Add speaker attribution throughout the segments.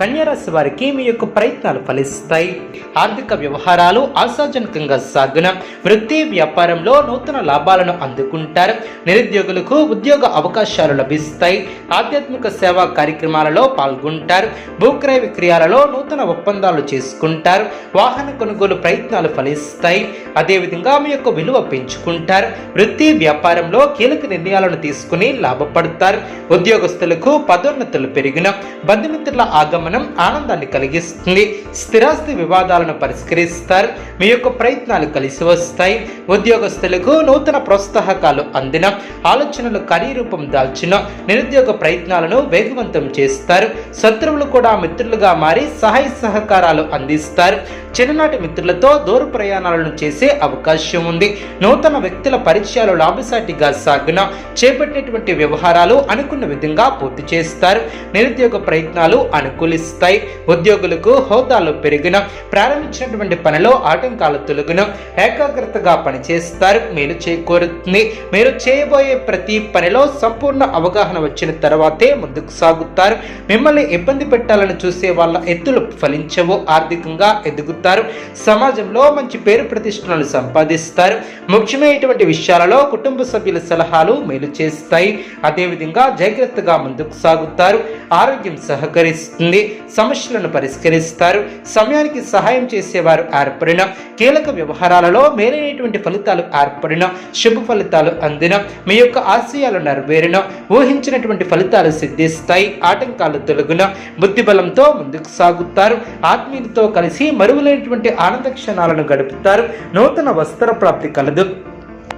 Speaker 1: కన్యారాశి వారికి మీ యొక్క ప్రయత్నాలు ఫలిస్తాయి. ఆర్థిక వ్యవహారాలు ఆశాజనకంగా సాగున వృత్తి వ్యాపారంలో నూతన లాభాలను అందుకుంటారు. నిరుద్యోగులకు ఉద్యోగ అవకాశాలు లభిస్తాయి. ఆధ్యాత్మిక సేవా కార్యక్రమాలలో పాల్గొంటారు. భూక్రయ విక్రయాలలో నూతన ఒప్పందాలు చేసుకుంటారు. వాహన కొనుగోలు ప్రయత్నాలు ఫలిస్తాయి. అదేవిధంగా మీ యొక్క విలువ పెంచుకుంటారు. వృత్తి వ్యాపారంలో కీలక నిర్ణయాలను తీసుకుని లాభపడతారు. ఉద్యోగస్తులకు పదోన్నతులు పెరిగిన బంధుమిత్రుల ఆగమనం ఆనందాన్ని కలిగిస్తుంది. స్థిరాస్తి వివాదాలను పరిష్కరిస్తారు. మీ యొక్క ప్రయత్నాలు కలిసి వస్తాయి. ఉద్యోగస్తులకు నూతన ప్రోత్సాహకాలు అందిన ఆలోచనలు కార్యరూపం దాల్చిన నిరుద్యోగ ప్రయత్నాలను వేగవంతం చేస్తారు. శత్రువులు కూడా మిత్రులుగా మారి సహాయ సహకారాలు అందిస్తారు. చిన్ననాటి మిత్రులతో దూర ప్రయాణాలను చేసే అవకాశం ఉంది. నూతన వ్యక్తుల పరిచయాలు లాభసాటిగా సాగిన చేపట్టినటువంటి వ్యవహారాలు అనుకున్న విధంగా పూర్తి చేస్తారు. నిరుద్యోగ ప్రయత్నాలు అనుకూలి అనుకూలిస్తాయి ఉద్యోగులకు హోదాలు పెరిగిన ప్రారంభించినటువంటి పనిలో ఆటంకాలు తొలగిన ఏకాగ్రతగా పనిచేస్తారు. మీరు చేకూరుతుంది. మీరు చేయబోయే ప్రతి పనిలో సంపూర్ణ అవగాహన వచ్చిన తర్వాతే ముందుకు సాగుతారు. మిమ్మల్ని ఇబ్బంది పెట్టాలని చూసే వాళ్ళ ఎత్తులు ఫలించవు. ఆర్థికంగా ఎదుగుతారు. సమాజంలో మంచి పేరు ప్రతిష్టలను సంపాదిస్తారు. ముఖ్యమైనటువంటి విషయాలలో కుటుంబ సభ్యుల సలహాలు మేలు చేస్తాయి. అదేవిధంగా జాగ్రత్తగా ముందుకు సాగుతారు. ఆరోగ్యం సహకరిస్తుంది. సమస్యలను పరిష్కరిస్తారు. సమయానికి సహాయం చేసేవారు ఏర్పడిన కీలక వ్యవహారాలలో మేలైనటువంటి ఫలితాలు ఏర్పడిన శుభ ఫలితాలు అందిన మీ యొక్క ఆశయాలు నెరవేరిన ఊహించినటువంటి ఫలితాలు సిద్ధిస్తాయి ఆటంకాలు తొలగిన బుద్ధిబలంతో ముందుకు సాగుతారు ఆత్మీయులతో కలిసి మరువులేనటువంటి ఆనంద క్షణాలను గడుపుతారు నూతన వస్త్ర ప్రాప్తి కలదు.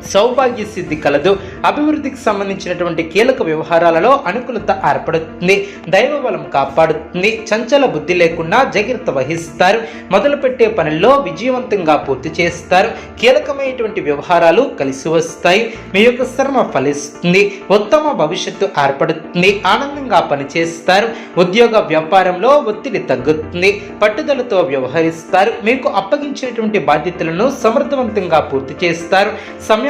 Speaker 1: సౌభాగ్య సిద్ధి కలదు. అభివృద్ధికి సంబంధించినటువంటి కీలక వ్యవహారాలలో అనుకూలత ఏర్పడుతుంది. దైవ బలం కాపాడుతుంది. చంచల బుద్ధి లేకుండా జాగ్రత్త వహిస్తారు. మొదలుపెట్టే పనుల్లో విజయవంతంగా పూర్తి చేస్తారు. కీలకమైనటువంటి వ్యవహారాలు కలిసి వస్తాయి. మీ యొక్క శ్రమ ఫలిస్తుంది. ఉత్తమ భవిష్యత్తు ఏర్పడుతుంది. ఆనందంగా పనిచేస్తారు. ఉద్యోగ వ్యాపారంలో ఒత్తిడి తగ్గుతుంది. పట్టుదలతో వ్యవహరిస్తారు. మీకు అప్పగించినటువంటి బాధ్యతలను సమర్థవంతంగా పూర్తి చేస్తారు.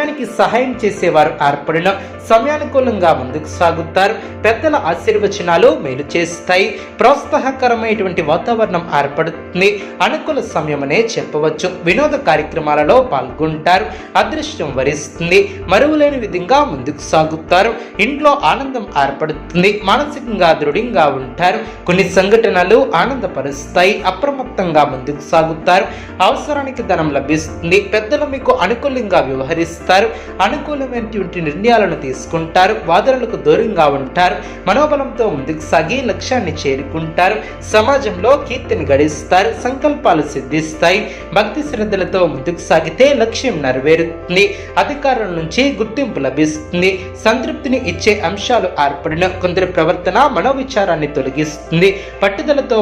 Speaker 1: సమయానికి సహాయం చేసేవారు ఏర్పడిన సమయానుకూలంగా ముందుకు సాగుతారు. పెద్దల ఆశీర్వచనాలు మేలు చేస్తాయి. ప్రోత్సాహకరమైనటువంటి వాతావరణం ఏర్పడుతుంది. అనుకూల సమయమనే చెప్పవచ్చు. వినోద కార్యక్రమాలలో పాల్గొంటారు. అదృష్టం వరిస్తుంది. మరువులేని విధంగా ముందుకు సాగుతారు. ఇంట్లో ఆనందం ఏర్పడుతుంది. మానసికంగా దృఢంగా ఉంటారు. కొన్ని సంఘటనలు ఆనందపరుస్తాయి. అప్రమత్తంగా ముందుకు సాగుతారు. అవసరానికి ధనం లభిస్తుంది. పెద్దలు మీకు అనుకూలంగా వ్యవహరిస్తారు. అనుకూలమైనటువంటి నిర్ణయాలను తీసుకుంటారు వాదనలకు దూరంగా ఉంటారు మనోబలంతో ముందుకు సాగి లక్ష్యాన్ని చేరుకుంటారు సమాజంలో కీర్తిని గడిస్తారు సంకల్పాలు సిద్ధిస్తాయి భక్తి శ్రద్ధలతో ముందుకు సాగితే లక్ష్యం నెరవేరుతుంది అధికారుల నుంచి గుర్తింపు లభిస్తుంది సంతృప్తిని ఇచ్చే అంశాలు ఏర్పడిన కొందరి ప్రవర్తన మనోవిచారాన్ని తొలగిస్తుంది పట్టుదలతో